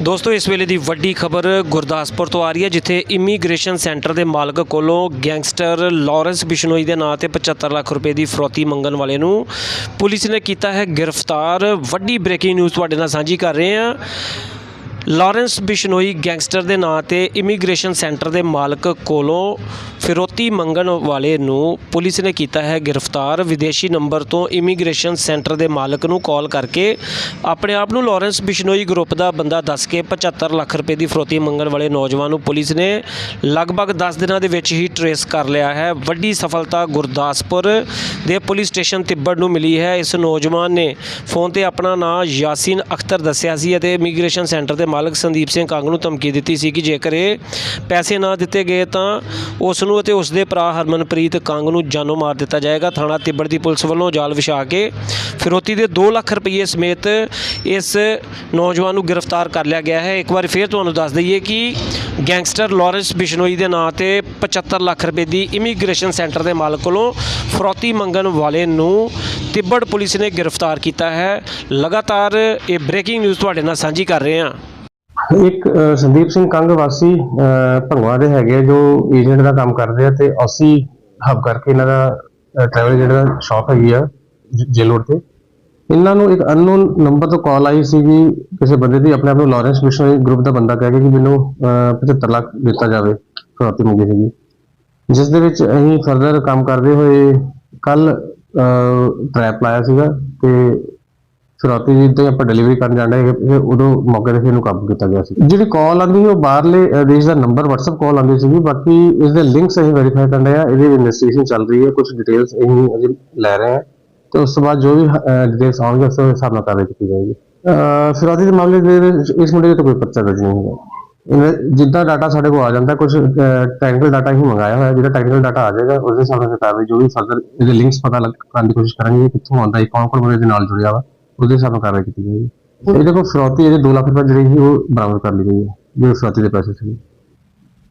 ਦੋਸਤੋ, ਇਸ ਵੇਲੇ ਦੀ ਵੱਡੀ ਖਬਰ ਗੁਰਦਾਸਪੁਰ ਤੋਂ ਆ ਰਹੀ ਹੈ, ਜਿੱਥੇ ਇਮੀਗ੍ਰੇਸ਼ਨ ਸੈਂਟਰ ਦੇ ਮਾਲਕ ਕੋਲੋਂ ਗੈਂਗਸਟਰ ਲਾਰੈਂਸ ਬਿਸ਼ਨੋਈ ਦੇ ਨਾਂ ਤੇ 75 ਲੱਖ ਰੁਪਏ ਦੀ ਫਰੌਤੀ ਮੰਗਣ ਵਾਲੇ ਨੂੰ ਪੁਲਿਸ ਨੇ ਕੀਤਾ ਹੈ ਗ੍ਰਿਫਤਾਰ। ਵੱਡੀ ਬ੍ਰੇਕਿੰਗ ਨਿਊਜ਼ ਤੁਹਾਡੇ ਨਾਲ ਸਾਂਝੀ ਕਰ ਰਹੇ ਹਾਂ। ਲਾਰੈਂਸ ਬਿਸ਼ਨੋਈ ਗੈਂਗਸਟਰ ਦੇ ਨਾਂ ਤੇ ਇਮੀਗ੍ਰੇਸ਼ਨ ਸੈਂਟਰ ਦੇ ਮਾਲਕ ਕੋਲੋਂ ਫਿਰੋਤੀ ਮੰਗਣ ਵਾਲੇ ਨੂੰ ਪੁਲਿਸ ਨੇ ਕੀਤਾ ਹੈ ਗ੍ਰਿਫਤਾਰ। ਵਿਦੇਸ਼ੀ ਨੰਬਰ ਤੋਂ ਇਮੀਗ੍ਰੇਸ਼ਨ ਸੈਂਟਰ ਦੇ ਮਾਲਕ ਨੂੰ ਕਾਲ ਕਰਕੇ ਆਪਣੇ ਆਪ ਨੂੰ ਲਾਰੈਂਸ ਬਿਸ਼ਨੋਈ ਗਰੁੱਪ ਦਾ ਬੰਦਾ ਦੱਸ ਕੇ 75 ਲੱਖ ਰੁਪਏ ਦੀ ਫਿਰੋਤੀ ਮੰਗਣ ਵਾਲੇ ਨੌਜਵਾਨ ਨੂੰ ਪੁਲਿਸ ਨੇ ਲਗਭਗ 10 ਦਿਨਾਂ ਦੇ ਵਿੱਚ ਹੀ ਟਰੇਸ ਕਰ ਲਿਆ ਹੈ। ਵੱਡੀ ਸਫਲਤਾ ਗੁਰਦਾਸਪੁਰ ਦੇ ਪੁਲਿਸ ਸਟੇਸ਼ਨ ਤਿੱਬੜ ਨੂੰ ਮਿਲੀ ਹੈ। ਇਸ ਨੌਜਵਾਨ ਨੇ ਫੋਨ ਤੇ ਆਪਣਾ ਨਾਂ ਯਾਸੀਨ ਅਖਤਰ ਦੱਸਿਆ ਸੀ ਅਤੇ ਇਮੀਗ੍ਰੇਸ਼ਨ ਸੈਂਟਰ ਦੇ ਮਾਲਕ ਸੰਦੀਪ ਸਿੰਘ ਕੰਗ ਨੂੰ ਧਮਕੀ ਦਿੱਤੀ ਸੀ ਕਿ ਜੇਕਰ ਇਹ ਪੈਸੇ ਨਾ ਦਿੱਤੇ ਗਏ ਤਾਂ ਉਸ ਨੂੰ ਅਤੇ ਉਸ ਦੇ ਭਰਾ ਹਰਮਨਪ੍ਰੀਤ ਕੰਗ ਨੂੰ ਜਾਨੋਂ ਮਾਰ ਦਿੱਤਾ ਜਾਏਗਾ। ਥਾਣਾ ਤਿੱਬੜ ਦੀ ਪੁਲਿਸ ਵੱਲੋਂ ਜਾਲ ਵਿਛਾ ਕੇ ਫਿਰੋਤੀ ਦੇ 2 ਲੱਖ ਰੁਪਏ ਸਮੇਤ ਇਸ ਨੌਜਵਾਨ ਨੂੰ ਗ੍ਰਿਫਤਾਰ ਕਰ ਲਿਆ ਗਿਆ ਹੈ। ਇੱਕ ਵਾਰ ਫਿਰ ਤੁਹਾਨੂੰ ਦੱਸ ਦਈਏ ਕਿ ਗੈਂਗਸਟਰ ਲਾਰੈਂਸ ਬਿਸ਼ਨੋਈ ਦੇ ਨਾਂ ਤੇ 75 ਲੱਖ ਰੁਪਏ ਦੀ ਇਮੀਗ੍ਰੇਸ਼ਨ ਸੈਂਟਰ ਦੇ ਮਾਲਕ ਕੋਲੋਂ ਫਰੋਤੀ ਮੰਗਣ ਵਾਲੇ ਨੂੰ ਤਿੱਬੜ ਪੁਲਿਸ ਨੇ ਗ੍ਰਿਫਤਾਰ ਕੀਤਾ ਹੈ। ਲਗਾਤਾਰ ਇਹ ਬ੍ਰੇਕਿੰਗ ਨਿਊਜ਼ ਤੁਹਾਡੇ ਨਾਲ ਸਾਂਝੀ ਕਰ ਰਹੇ ਹਾਂ। ਇੱਕ ਸੰਦੀਪ ਸਿੰਘ ਕੰਗ ਵਾਸੀ ਭੰਗਵਾ ਦੇ ਹੈਗੇ ਜੋ ਏਜੰਟ ਦਾ ਕੰਮ ਕਰਦੇ ਆ ਤੇ ਅਸੀਂ ਹੱਬ ਕਰਕੇ ਇਹਨਾਂ ਦਾ ਟਰੈਵਲ ਏਜੰਟ ਸ਼ਾਪ ਹੈਗੀ ਆ, ਜ- ਤੇ। ਇਹਨਾਂ ਨੂੰ ਇੱਕ ਅਨਨੋਨ ਨੰਬਰ ਤੋਂ ਕਾਲ ਆਈ ਸੀਗੀ ਕਿਸੇ ਬੰਦੇ ਦੀ ਆਪਣੇ ਆਪ ਨੂੰ ਲਾਰੈਂਸ ਮਿਸ਼ਨਰੀ ਗਰੁੱਪ ਦਾ ਬੰਦਾ ਕਹਿ ਕੇ ਕਿ ਮੈਨੂੰ 75 ਲੱਖ ਦਿੱਤਾ ਜਾਵੇ ਫਰੋਤੀ ਮੰਗੀ ਸੀਗੀ ਜਿਸ ਦੇ ਵਿੱਚ ਅਸੀਂ ਫਰਦਰ ਕੰਮ ਕਰਦੇ ਹੋਏ ਕੱਲ ਟਰੈਪ ਲਾਇਆ ਸੀਗਾ ਤੇ ਫਿਰੌਤੀ ਜੀ ਤੇ ਆਪਾਂ ਡਿਲੀਵਰੀ ਕਰਨ ਜਾਂਦੇ ਹੈਗੇ ਫਿਰ ਉਦੋਂ ਮੌਕੇ ਤੇ ਇਹਨੂੰ ਕਾਬੂ ਕੀਤਾ ਗਿਆ ਸੀ। ਜਿਹੜੀ ਕਾਲ ਆਉਂਦੀ ਉਹ ਬਾਹਰਲੇ ਦੇਸ਼ ਦਾ ਨੰਬਰ WhatsApp ਕਾਲ ਆਉਂਦੀ ਸੀਗੀ ਬਾਕੀ ਇਸ ਦੇ ਲਿੰਕਸ ਅਸੀਂ ਵੈਰੀਫਾਈ ਕਰਨ ਰਹੇ ਆ ਇਹਦੀ ਇਨਵੈਸਟੀਗੇਸ਼ਨ ਚੱਲ ਰਹੀ ਹੈ ਕੁਝ ਡਿਟੇਲਸ ਅਸੀਂ ਅਜੇ ਲੈ ਰਹੇ ਹਾਂ। ਤੇ ਉਸ ਤੋਂ ਬਾਅਦ ਜੋ ਵੀ ਡਿਟੇਲਸ ਆਉਣਗੇ ਉਸ ਹਿਸਾਬ ਨਾਲ ਕਾਰਵਾਈ ਕੀਤੀ ਜਾਏਗੀ। ਅਹ, ਦੇ ਮਾਮਲੇ ਦੇ ਇਸ ਮੁੰਡੇ ਤੇ ਕੋਈ ਪਰਚਾ ਦਰਜ ਨਹੀਂ ਹੋਇਆ। ਜਿੱਦਾਂ ਡਾਟਾ ਸਾਡੇ ਕੋਲ ਆ ਜਾਂਦਾ ਕੁਝ ਟੈਕਨੀਕਲ ਡਾਟਾ ਹੀ ਮੰਗਾਇਆ ਹੋਇਆ ਜਿਹੜਾ ਟੈਕਨੀਕਲ ਡਾਟਾ ਆ ਜਾਏਗਾ ਉਸ ਦੇ ਹਿਸਾਬ ਨਾਲ ਜੋ ਵੀ ਫਰਦਰ ਇਹਦੇ ਲਿੰਕਸ ਪਤਾ ਲੱਗ ਕਰਨ ਦੀ ਕੋਸ਼ਿਸ਼ ਕਰਾਂਗੇ ਕਿ ਕਿੱਥੋਂ ਆਉਂਦਾ ਹੈ ਕੌਣ ਕੌਣ ਬੰਦੇ ਨਾਲ ਜੁੜਿਆ ਵਾ। ਉਹਦੇ ਹਿਸਾਬ ਨਾਲ ਕਾਰਵਾਈ ਕੀਤੀ ਜਾਏਗੀ ਇਹਦੇ ਕੋਲ ਫਰੌਤੀ ਇਹਦੇ 2 ਲੱਖ ਰੁਪਏ ਜਿਹੜੀ ਸੀ ਉਹ ਬਰਾਮਦ ਕਰ ਲਈ ਗਈ ਹੈ ਜੋ ਫਰੌਤੀ ਦੇ ਪੈਸੇ ਸੀ